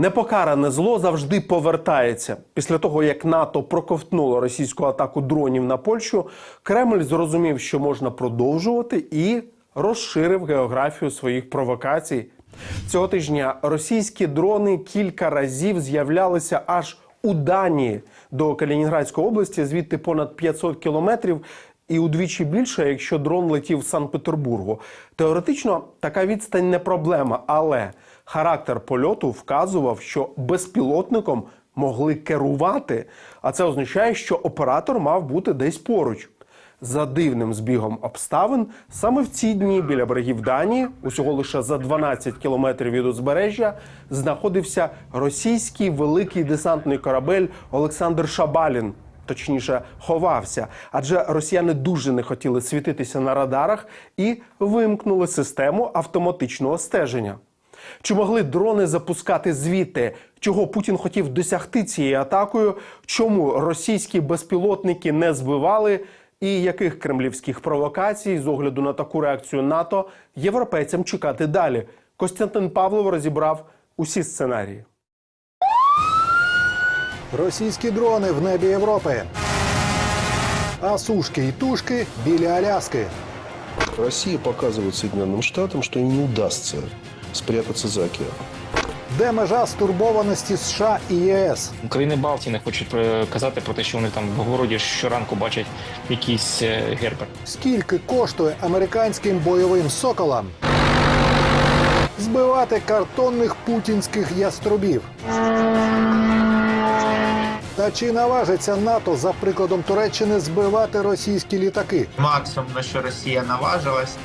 Непокаране зло завжди повертається. Після того, як НАТО проковтнуло російську атаку дронів на Польщу, Кремль зрозумів, що можна продовжувати і розширив географію своїх провокацій. Цього тижня російські дрони кілька разів з'являлися аж у Данії до Калінінградської області, звідти понад 500 кілометрів, і удвічі більше, якщо дрон летів з Санкт-Петербургу. Теоретично така відстань не проблема, але характер польоту вказував, що безпілотником могли керувати. А це означає, що оператор мав бути десь поруч. За дивним збігом обставин, саме в ці дні біля берегів Данії, усього лише за 12 кілометрів від узбережжя, знаходився російський великий десантний корабель Олександр Шабалін. Точніше, ховався, адже росіяни дуже не хотіли світитися на радарах і вимкнули систему автоматичного стеження. Чи могли дрони запускати звідти? Чого Путін хотів досягти цією атакою? Чому російські безпілотники не збивали? І яких кремлівських провокацій з огляду на таку реакцію НАТО європейцям чекати далі? Костянтин Павлов розібрав усі сценарії. Російські дрони в небі Європи. А сушки і тушки біля Аляски. Россия показывает Соединенным Штатам, что им не удастся спрятаться за океаном. Де межа стурбованості США і ЄС? Країни Балтії не хочуть е, казати про те, що вони там в городі щоранку бачать якісь е, герби. Скільки коштує американським бойовим соколам збивати картонних путінських яструбів? Та чи наважиться НАТО за прикладом Туреччини збивати російські літаки? максимум на що Росія наважилась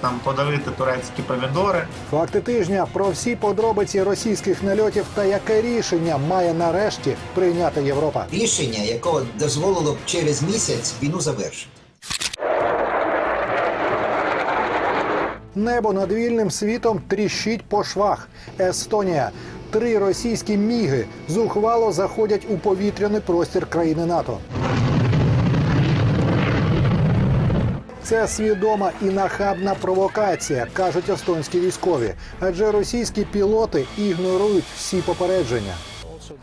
там подавити турецькі помідори. Факти тижня про всі подробиці російських нальотів та яке рішення має нарешті прийняти Європа. рішення, якого дозволило б через місяць війну завершити. Небо над вільним світом тріщить по швах. Естонія. Три російські міги зухвало заходять у повітряний простір країни НАТО. Це свідома і нахабна провокація, кажуть естонські військові, адже російські пілоти ігнорують всі попередження.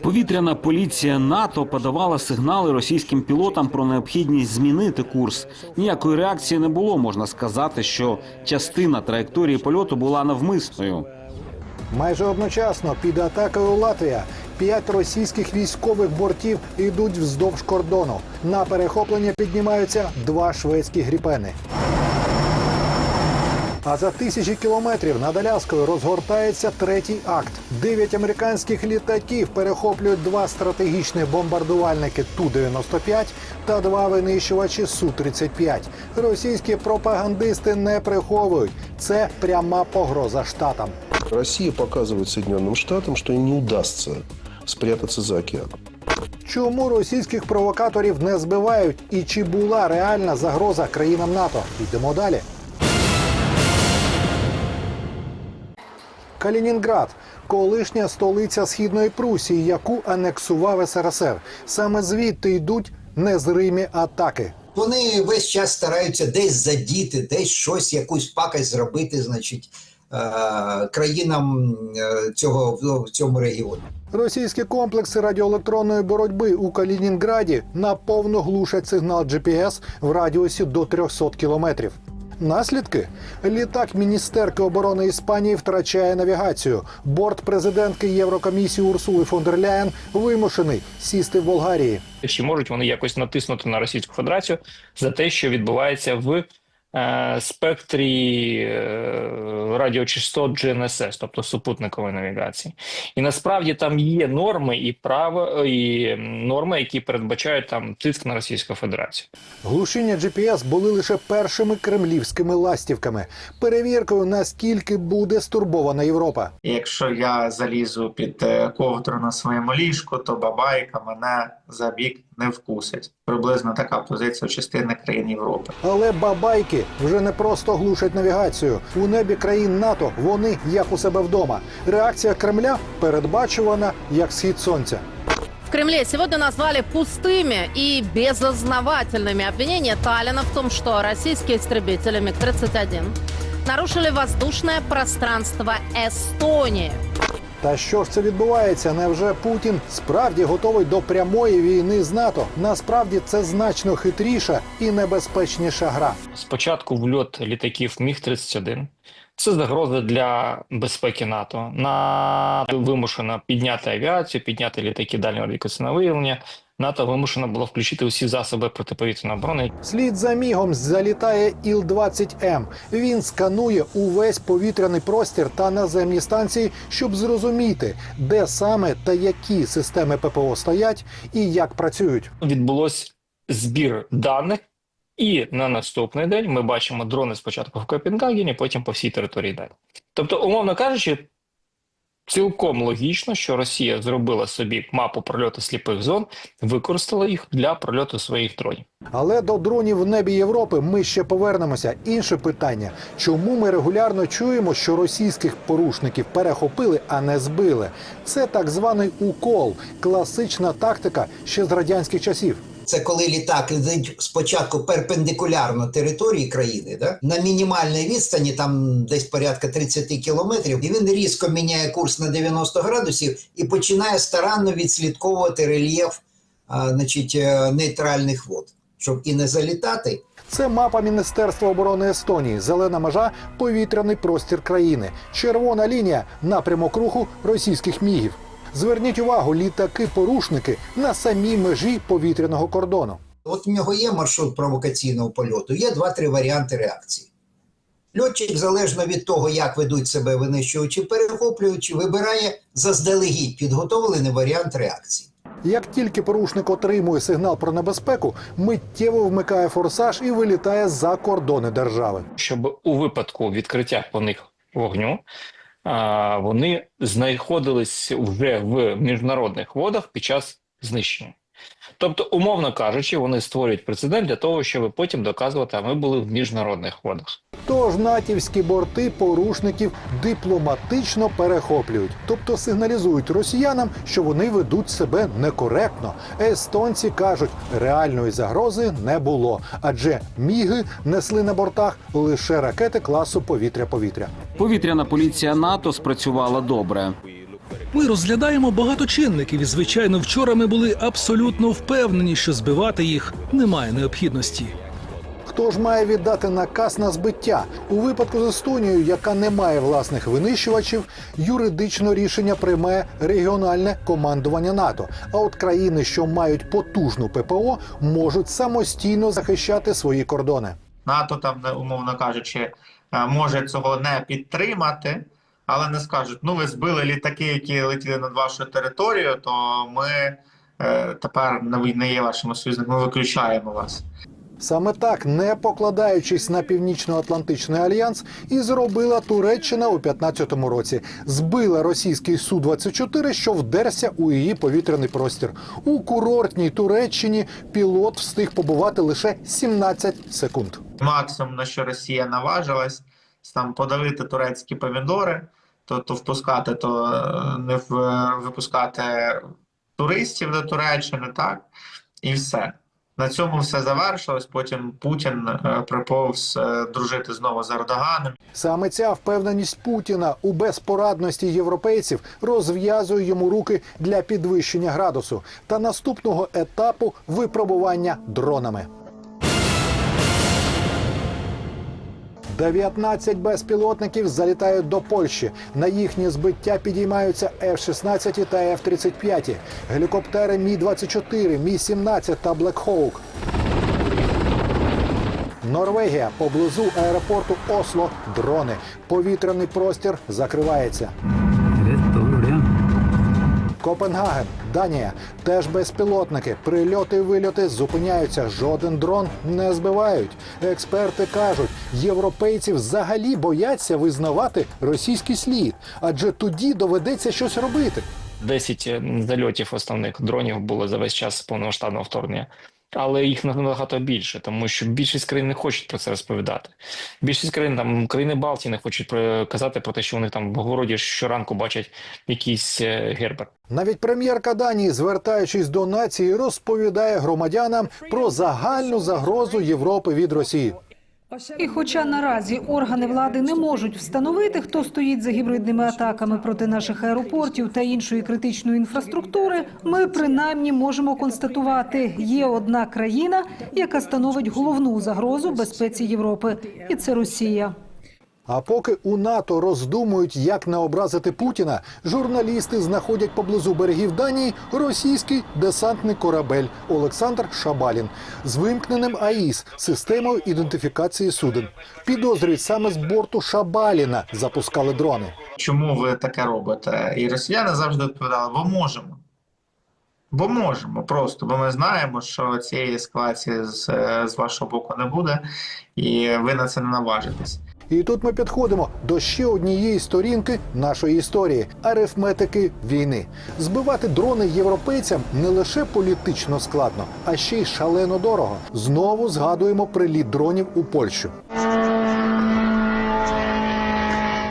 Повітряна поліція НАТО подавала сигнали російським пілотам про необхідність змінити курс. Ніякої реакції не було. Можна сказати, що частина траєкторії польоту була навмисною. Майже одночасно під атакою Латвія п'ять російських військових бортів йдуть вздовж кордону. На перехоплення піднімаються два шведські гріпени. А за тисячі кілометрів над Аляскою розгортається третій акт. Дев'ять американських літаків перехоплюють два стратегічних бомбардувальники Ту-95 та два винищувачі Су-35. Російські пропагандисти не приховують. Це пряма погроза штатам. Россия показывает Соединенным Штатам, что им не удастся спрятаться за океаном. Чому російських провокаторів не збивають і чи була реальна загроза країнам НАТО? Йдемо далі. Калінінград колишня столиця східної Прусії, яку анексував СРСР. Саме звідти йдуть незримі атаки. Вони весь час стараються десь задіти, десь щось, якусь пакость зробити, значить, країнам е, цього в цьому регіоні. Російські комплекси радіоелектронної боротьби у Калінінграді наповно глушать сигнал GPS в радіусі до 300 кілометрів. Наслідки літак міністерки оборони Іспанії втрачає навігацію. Борт президентки Єврокомісії Урсули фон дер Ляєн вимушений сісти в Болгарії. Чи можуть вони якось натиснути на Російську Федерацію за те, що відбувається в е, спектрі е, радіочастот GNSS, тобто супутникової навігації? І насправді там є норми і право, і норми, які передбачають там тиск на Російську Федерацію. Глушіння GPS були лише першими кремлівськими ластівками. Перевіркою наскільки буде стурбована Європа. Якщо я залізу під е, ковдру на своєму ліжку, то бабайка мене за бік не вкусить. Приблизно така позиція у частини країн Європи. Але бабайки вже не просто глушать навігацію. У небі країн НАТО вони як у себе вдома. Реакція Кремля передбачувана як схід сонця. В Кремле сегодня назвали пустыми и безосновательными обвинения Таллина в том, что российские истребители МиГ-31 нарушили воздушное пространство Эстонии. Та що ж це відбувається? Невже Путін справді готовий до прямої війни з НАТО? Насправді це значно хитріша і небезпечніша гра. Спочатку вльот літаків Міг-31. Це загроза для безпеки НАТО. НАТО вимушено підняти авіацію, підняти літаки дальнього радіокасного виявлення. НАТО вимушено було включити усі засоби протиповітряної оборони, Слід за мігом залітає Іл-20М. Він сканує увесь повітряний простір та наземні станції, щоб зрозуміти, де саме та які системи ППО стоять і як працюють. відбулось збір даних, і на наступний день ми бачимо дрони спочатку в Копенгагені, потім по всій території далі. Тобто, умовно кажучи, цілком логічно, що Росія зробила собі мапу прольоту сліпих зон, використала їх для прольоту своїх дронів. Але до дронів в небі Європи ми ще повернемося. Інше питання: чому ми регулярно чуємо, що російських порушників перехопили, а не збили? Це так званий укол, класична тактика ще з радянських часів. Це коли літак летить спочатку перпендикулярно території країни, да? на мінімальній відстані, там десь порядка 30 кілометрів, і він різко міняє курс на 90 градусів і починає старанно відслідковувати рельєф а, значить, е, нейтральних вод, щоб і не залітати, Це мапа Міністерства оборони Естонії. Зелена межа повітряний простір країни. Червона лінія напрямок руху російських мігів. Зверніть увагу, літаки-порушники на самій межі повітряного кордону. От в нього є маршрут провокаційного польоту, є два-три варіанти реакції. Льотчик, залежно від того, як ведуть себе винищувачі, перехоплюючи, вибирає заздалегідь підготовлений варіант реакції. Як тільки порушник отримує сигнал про небезпеку, миттєво вмикає форсаж і вилітає за кордони держави. щоб у випадку відкриття по них вогню вони знаходились вже в міжнародних водах під час знищення. Тобто, умовно кажучи, вони створюють прецедент для того, щоб потім доказувати, а ми були в міжнародних водах. Тож натівські борти порушників дипломатично перехоплюють, тобто сигналізують росіянам, що вони ведуть себе некоректно. Естонці кажуть, реальної загрози не було, адже міги несли на бортах лише ракети класу повітря-повітря. Повітряна поліція НАТО спрацювала добре. Ми розглядаємо багато чинників, і звичайно, вчора ми були абсолютно впевнені, що збивати їх немає необхідності. Хто ж має віддати наказ на збиття у випадку з Естонією, яка не має власних винищувачів, юридично рішення приймає регіональне командування НАТО. А от країни, що мають потужну ППО, можуть самостійно захищати свої кордони. НАТО там, не- умовно кажучи, е, може цього не підтримати, але не скажуть: ну ви збили літаки, які летіли над вашою територією, то ми е, тепер не є вашими союзниками, ми виключаємо вас. Саме так, не покладаючись на північно-атлантичний альянс, і зробила Туреччина у 15-му році. Збила російський су 24 що вдерся у її повітряний простір. У курортній Туреччині пілот встиг побувати лише 17 секунд. Максимум на що Росія наважилась, там подавити турецькі помідори, то, то впускати, то е, не випускати туристів до Туреччини, так і все. На цьому все завершилось. Потім Путін е, приповз е, дружити знову з Ердоганом. Саме ця впевненість Путіна у безпорадності європейців розв'язує йому руки для підвищення градусу та наступного етапу випробування дронами. 19 безпілотників залітають до Польщі. На їхнє збиття підіймаються F-16 та F-35, гелікоптери Мі-24, Мі-17 та Блекхоук. Норвегія поблизу аеропорту Осло дрони. Повітряний простір закривається. Копенгаген, Данія, теж безпілотники. Прильоти вильоти зупиняються. Жоден дрон не збивають. Експерти кажуть, європейці взагалі бояться визнавати російський слід, адже тоді доведеться щось робити. 10 зальотів основних дронів було за весь час повномасштабного вторгнення. Але їх набагато більше, тому що більшість країн не хочуть про це розповідати. Більшість країн там країни Балтії не хочуть казати про те, що вони там в городі щоранку бачать якийсь е, гербер. Навіть прем'єрка Данії, звертаючись до нації, розповідає громадянам про загальну загрозу Європи від Росії. І хоча наразі органи влади не можуть встановити, хто стоїть за гібридними атаками проти наших аеропортів та іншої критичної інфраструктури, ми принаймні можемо констатувати, є одна країна, яка становить головну загрозу безпеці Європи, і це Росія. А поки у НАТО роздумують, як не образити Путіна, журналісти знаходять поблизу берегів Данії російський десантний корабель Олександр Шабалін з вимкненим АІС системою ідентифікації суден. Підозрюють саме з борту Шабаліна запускали дрони. Чому ви таке робите? І росіяни завжди відповідали: бо можемо. Бо можемо просто, бо ми знаємо, що цієї ескалації з, з вашого боку не буде, і ви на це не наважитесь. І тут ми підходимо до ще однієї сторінки нашої історії арифметики війни. Збивати дрони європейцям не лише політично складно, а ще й шалено дорого. Знову згадуємо приліт дронів у Польщу.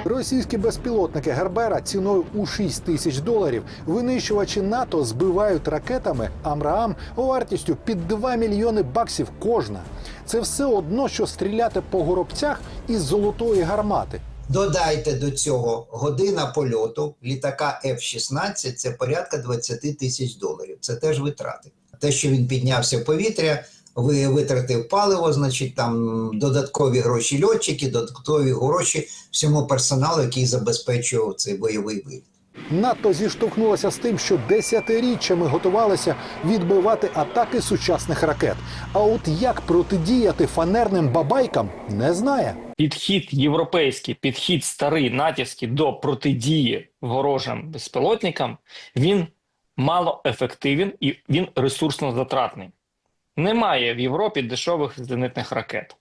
Російські безпілотники Гербера ціною у 6 тисяч доларів винищувачі НАТО збивають ракетами Амраам вартістю під 2 мільйони баксів кожна. Це все одно, що стріляти по горобцях із золотої гармати. Додайте до цього година польоту літака F-16 – це порядка 20 тисяч доларів. Це теж витрати. Те, що він піднявся в повітря, ви витратив паливо, значить там додаткові гроші льотчики, додаткові гроші всьому персоналу, який забезпечував цей бойовий виліт. НАТО зіштовхнулося з тим, що десятиріччями готувалося відбивати атаки сучасних ракет. А от як протидіяти фанерним бабайкам, не знає. Підхід європейський, підхід старий, натівський до протидії ворожим безпілотникам, він малоефективен і він ресурсно затратний. Немає в Європі дешевих зенитних ракет.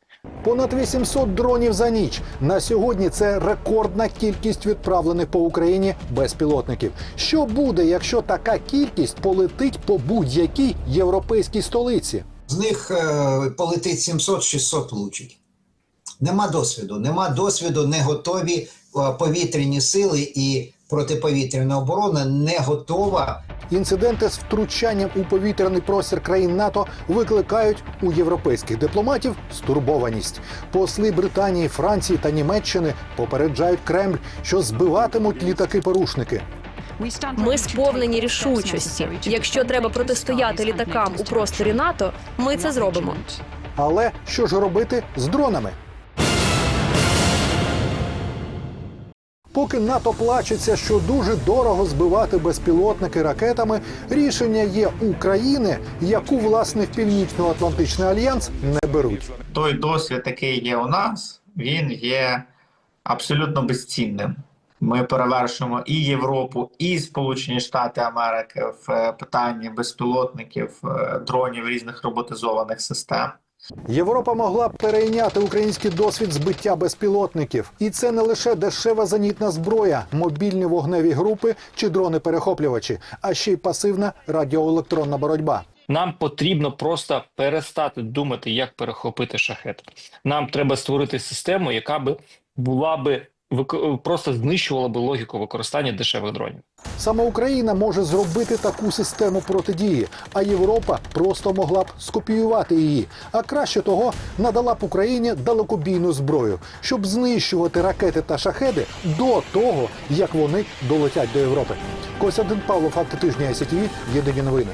Понад 800 дронів за ніч. На сьогодні це рекордна кількість відправлених по Україні безпілотників. Що буде, якщо така кількість полетить по будь-якій європейській столиці? З них е, полетить 700-600 влучить. Нема досвіду. Нема досвіду, не готові е, повітряні сили і протиповітряна оборона не готова Інциденти з втручанням у повітряний простір країн НАТО викликають у європейських дипломатів стурбованість. Посли Британії, Франції та Німеччини попереджають Кремль, що збиватимуть літаки-порушники. Ми сповнені рішучості. Якщо треба протистояти літакам у просторі НАТО, ми це зробимо. Але що ж робити з дронами? Поки НАТО плачеться, що дуже дорого збивати безпілотники ракетами, рішення є України, яку власне в Північно-Атлантичний альянс не беруть. Той досвід, який є у нас, він є абсолютно безцінним. Ми перевершуємо і Європу, і Сполучені Штати Америки в е, питанні безпілотників, е, дронів різних роботизованих систем. Європа могла перейняти український досвід збиття безпілотників, і це не лише дешева зенітна зброя, мобільні вогневі групи чи дрони-перехоплювачі, а ще й пасивна радіоелектронна боротьба. Нам потрібно просто перестати думати, як перехопити шахет. Нам треба створити систему, яка би була би просто знищувала би логіку використання дешевих дронів. Саме Україна може зробити таку систему протидії, а Європа просто могла б скопіювати її. А краще того, надала б Україні далекобійну зброю, щоб знищувати ракети та шахеди до того, як вони долетять до Європи. Костянтин Павлов, факти тижня СІТВ, єдині новини.